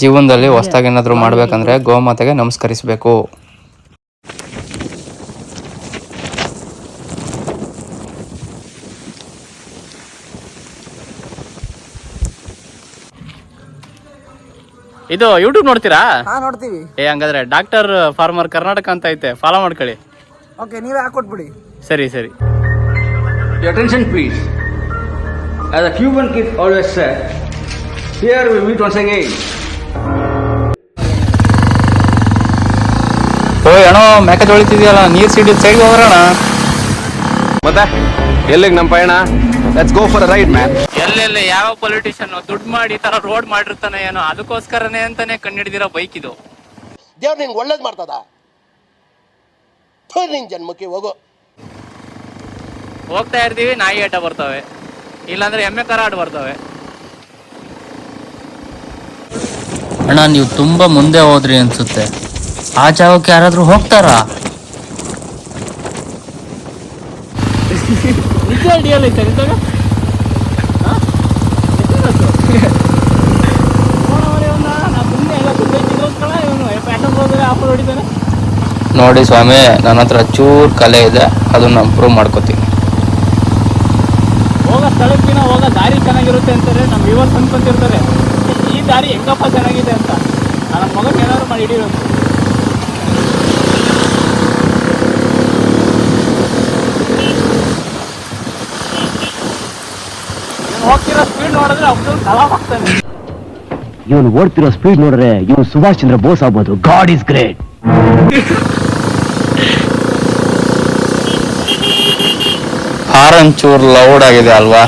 ಜೀವನದಲ್ಲಿ ಹೊಸದಾಗಿ ಏನಾದರೂ ಮಾಡ್ಬೇಕಂದ್ರೆ ಗೋಮಾತೆಗೆ ನಮಸ್ಕರಿಸಬೇಕು. ಇದು ಯೂಟ್ಯೂಬ್ ನೋಡ್ತೀರಾ? ಹಾ ನೋಡ್ತೀವಿ. ಏ ಹಂಗಾದ್ರೆ ಡಾಕ್ಟರ್ ಫಾರ್ಮರ್ ಕರ್ನಾಟಕ ಅಂತ ಐತೆ. ಫಾಲೋ ಮಾಡ್ಕೊಳ್ಳಿ. ಓಕೆ ನೀವೇ ಹಾಕೊಟ್ಬಿಡಿ ಸರಿ ಸರಿ. Attention please as a a keep always sir said, here we meet once again. ಓಯ್ ಅಣ್ಣ ಮೆಕ್ಕ ತೊಳಿತಿದ್ಯಲ್ಲ ನೀರ್ ಸಿಡಿದ್ ಸೈಡ್ ಹೋಗ್ರಣ ಮತ್ತೆ? ಎಲ್ಲಿಗೆ ನಮ್ಮ ಪಯಣ? Let's go for a ride man ಎಲ್ಲೆಲ್ಲಿ ಯಾವ ಪೊಲಿಟಿಷಿಯನ್ ದುಡ್ಡು ಮಾಡಿ ಈ ತರ ರೋಡ್ ಮಾಡಿರ್ತಾನೆ ಏನೋ ಅದಕ್ಕೋಸ್ಕರನೇ ಅಂತಾನೆ ಕಣ್ಣಿಡಿದಿರ ಬೈಕ್ ಇದು. ದೇವ್ರು ನಿಂಗೆ ಒಳ್ಳೇದು ಮಾಡ್ತದ? ಥು, ನಿನ್ ಜನ್ಮಕ್ಕೆ ಹೋಗೋ. ಹೋಗ್ತಾ ಇರ್ತೀವಿ ನಾಯಿ ಆಟ ಬರ್ತವೆ. ಇಲ್ಲಾಂದ್ರೆ ಎಮ್ಮೆ ಕರ ಆಟ ಬರ್ತವೆ. ಅಣ್ಣ ನೀವು ತುಂಬಾ ಮುಂದೆ ಹೋದ್ರಿ ಅನ್ಸುತ್ತೆ. ಆ ಜಾಗಕ್ಕೆ ಯಾರಾದರೂ ಹೋಗ್ತಾರಾ? ನೋಡಿ ಸ್ವಾಮಿ ನನ್ನ ಹತ್ರ ಚೂರ್ ಕಲೆ ಇದೆ ಅದನ್ನ ಪ್ರೂವ್ ಮಾಡ್ಕೋತೀನಿ. ಹೋಗೋ ಸ್ಥಳಕ್ಕಿನ ಹೋಗೋ ದಾರಿ ಚೆನ್ನಾಗಿರುತ್ತೆ ಅಂತಾರೆ ನಮ್ಮ ವ್ಯೂವರ್ಸ್ ಅನ್ಕೊಂತಿರ್ತಾರೆ. ದಾರಿ ಹೆಂಗಪ್ಪ ಚೆನ್ನಾಗಿದೆ ಅಂತ. ನನ್ನ ಮಗ ಏನಾದ್ರು ಮಾಡಿ ಹಿಡಿಯೋದು ಇವ್ನು ಹೋಗ್ತಿರೋ ಸ್ಪೀಡ್ ನೋಡಿದ್ರೆ ಅವ್ನು ಕಲಾ ಆಗ್ತಾನೆ ಇವನು ಓಡ್ತಿರೋ ಸ್ಪೀಡ್ ನೋಡ್ರೆ ಇವನು ಸುಭಾಷ್ ಚಂದ್ರ ಬೋಸ್ ಆಗ್ಬೋದು. ಗಾಡ್ ಇಸ್ ಗ್ರೇಟ್ ಹಾರನ್ ಚೂರ್ ಲೌಡ್ ಆಗಿದೆ ಅಲ್ವಾ?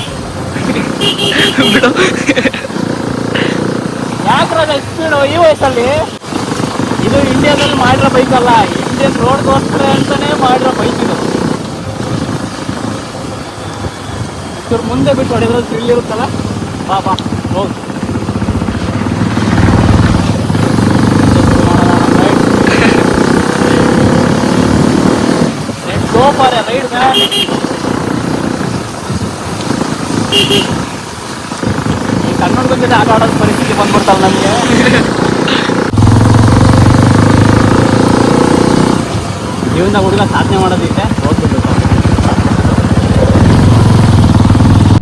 ಯಾಕ್ರಾಗ ಸ್ಪೀಡು ಈ ವಯಸ್ಸಲ್ಲಿ. ಇದು ಇಂಡಿಯಾದಲ್ಲಿ ಮಾಡಿರೋ ಬೈಕ್ ಅಲ್ಲ. ಇಂಡಿಯನ್ ರೋಡ್ಗೋಸ್ಕರ ಅಂತಾನೆ ಮಾಡಿರೋ ಬೈಕ್ ಇದು. ಇವ್ರು ಮುಂದೆ ಬಿಟ್ಟು ಹೊಡೆದ್ರೆ ಥ್ರಿಲ್ ಇರುತ್ತಲ್ಲ ಬಾ ಬಾ, ಹೋಗಿ. Go for a ride man ಈ ಕನ್ನಡ ಜೊತೆ ಆಟ ಆಡೋದು ಪರಿಸ್ಥಿತಿ ಬಂದ್ಬಿಡ್ತಾವೆ ನಮಗೆ. ಜೀವನದಾಗ ಹುಡುಗ ಸಾಧನೆ ಮಾಡೋದಿದೆ ಹೋಗ್ಬಿಡ್ಬೇಕು.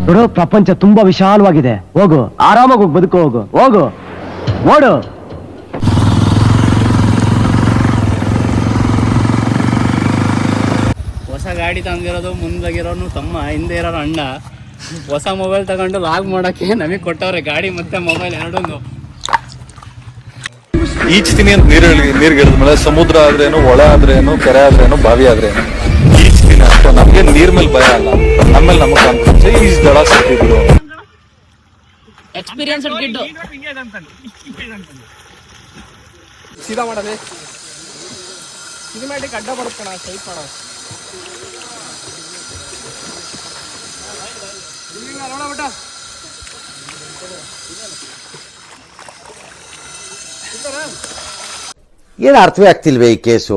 ನೋಡು ಪ್ರಪಂಚ ತುಂಬಾ ವಿಶಾಲವಾಗಿದೆ. ಹೋಗು ಆರಾಮಾಗಿ ಹೋಗಿ ಬದುಕು ಹೋಗು. ಹೋಗು ಓಡು. ಹೊಸ ಗಾಡಿ ತಂದಿರೋದು ಮುಂದಾಗಿರೋನು ತಮ್ಮ ಹಿಂದೆ ಇರೋನು ಅಣ್ಣ. ಹೊಸ ಮೊಬೈಲ್ ತಗೊಂಡು ಲಾಗ್ ಮಾಡಕ್ಕೆ ನಮಗೆ ಕೊಟ್ಟವ್ರೆ ಗಾಡಿ ಮತ್ತೆ ಮೊಬೈಲ್ ಎರಡೊಂದು. ಈಚ್ತೀನಿ ಅಂತ ನೀರು ನೀರ್ಗಿಳಿದ ಮೇಲೆ ಸಮುದ್ರ ಆದ್ರೇನು ಒಳ ಆದ್ರೇನು ಕೆರೆ ಆದ್ರೇನು ಬಾವಿ ಆದ್ರೇನು? ಈಚ್ತೀನಿ ಅಷ್ಟೇ ನಮ್ಗೆ ನೀರ್ ಮೇಲೆ ಭಯ ಅಲ್ಲ. ನಮ್ಮೇಲೆ ನಮ್ಗೆ ಕಾನ್ಫಿಡೆನ್ಸ್ ಈಜ್ ದಳ ಸಿಕ್ಕಿದ್ರು ಎಕ್ಸ್ಪೀರಿಯನ್ಸ್ ಕಿಡ್ ಸೀದಾ ಮಾಡದೆ. ಸಿನಿಮ್ಯಾಟಿಕ್ ಅಡ್ಡ ಬರುತ್ತೆ ಮಾಡ ನೋಡ ಏನು ಅರ್ಥವೇ ಆಗ್ತಿಲ್ವೇ ಈ ಕೇಸು?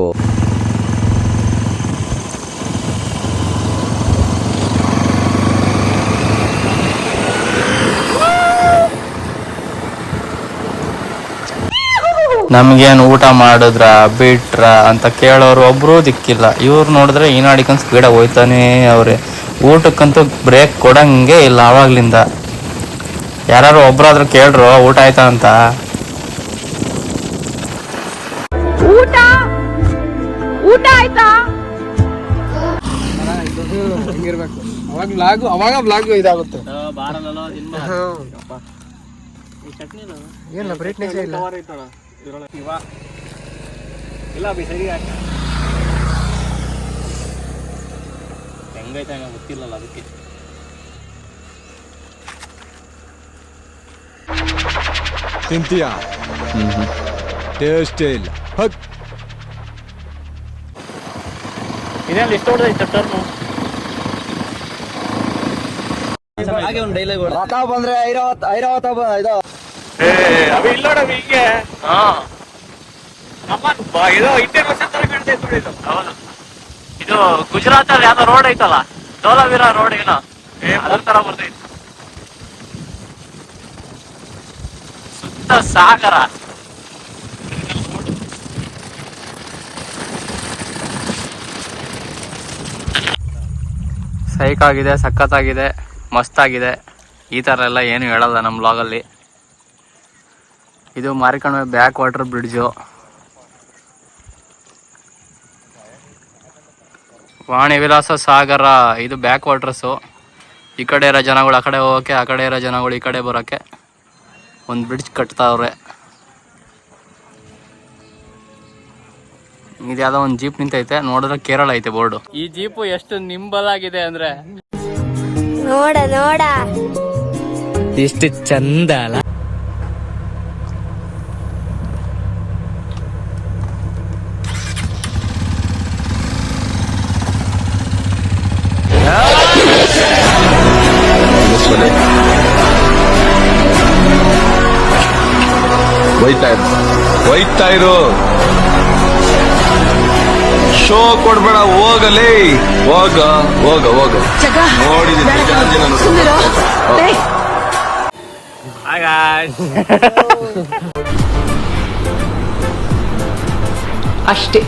ನಮ್ಗೇನು ಊಟ ಮಾಡಿದ್ರ ಬಿಟ್ರ ಅಂತ ಕೇಳೋರು ಒಬ್ರು ದಿಕ್ಕಿಲ್ಲ. ಇವ್ರು ನೋಡಿದ್ರೆ ಈನಾಡಿಕೊಂಡ್ ಸ್ಪೀಡಾಗಿ ಹೋಯ್ತಾನೆ ಅವ್ರೆ. ಊಟಕ್ಕಂತೂ ಬ್ರೇಕ್ ಕೊಡಂಗೆ ಇಲ್ಲ ಆವಾಗ್ಲಿಂದ ಯಾರು ಒಬ್ರಾದ್ರೂ ಕೇಳ್ರು ಊಟ ಆಯ್ತಾ ಅಂತ? ಊಟ? ಊಟ ಆಯ್ತಾ? ಹಿಂಗಿರ್ಬೇಕು ಅವಾಗ ಬ್ಲಾಗ್ ಅವಾಗ ಬ್ಲಾಗ್ ಇದಾಗುತ್ತೆ ಏನಿಲ್ಲ ಬ್ರೈಟ್ನೆಸ್ ಇಲ್ಲ ಇಲ್ಲ ಬಿ ಸರಿ ಹೆಂಗೈತೆ ಹಂಗ ಗೊತ್ತಿಲ್ಲಲ್ಲ ಅದಕ್ಕೆ. ತಿಂತೀಯ? ಟೇಸ್ಟೇ ಇಲ್ಲ. ಹಕ್. ಇದೇನು ಇಷ್ಟ ಹೊಡೆದೈತೆ ಟರ್ನು ರಥ ಬಂದ್ರೆ ಐರಾವತ್ ಐರಾವತ ಇದು. ಅವಿ ಇಲ್ಲ ನೋಡವಿ ಹಿಂಗೆ. ಅಮ್ಮ ಇದು ಇಂಡಿಯನ್ ವರ್ಷ ತರ ನೋಡಿ ಇದು ಹೌದು. ಇದು ಗುಜರಾತ್ ಅಲ್ಲಿ ಯಾವ್ದೋ ರೋಡ್ ಐತಲ್ಲ? ಧೋಲವೀರ ರೋಡ್ ಏನೋ? ಅದ್ರ ತರ ಬರ್ತೈತೆ. ಸುತ್ತ ಸಾಗರ. ಸೈಕ್ ಆಗಿದೆ ಸಖತ್ತಾಗಿದೆ ಮಸ್ತಾಗಿದೆ. ಈ ತರ ಎಲ್ಲ ಏನು ಹೇಳಲ್ಲ ನಮ್ಮ ಬ್ಲಾಗಲ್ಲಿ ಇದು ಮಾರಿಕಣ್ಣ back water bridge. Vani Vilasa Sagara ಇದು ಬ್ಯಾಕ್ ವಾಟರ್ಸು. ಈ ಕಡೆ ಇರೋ ಜನಗಳು ಆ ಕಡೆ ಹೋಗೋಕ್ಕೆ ಆ ಕಡೆ ಇರೋ ಜನಗಳು ಈ ಕಡೆ ಬರೋಕ್ಕೆ ಒಂದು ಬ್ರಿಡ್ಜ್ ಕಟ್ತಾವ್ರೆ. ಇದು ಯಾವ್ದೋ ಒಂದು ಜೀಪ್ ನಿಂತೈತೆ ನೋಡಿದ್ರೆ ಕೇರಳ ಐತೆ ಬೋರ್ಡ್. ಈ ಜೀಪು ಎಷ್ಟು ನಿಂಬಲ್ ಆಗಿದೆ ಅಂದ್ರೆ? ನೋಡ ನೋಡ. ಎಷ್ಟು ಚಂದ ಅಲ್ಲ. ಒಯ್ತಾ ಇರು. ಒಯ್ತಾ ಇರು. ಶೋ ಕೊಡ್ಬೇಡ ಹೋಗಲೇ. ಹೋಗ ಹೋಗ ಹೋಗ. ನೋಡಿದ್ದೀನಿ. ಅಷ್ಟೇ.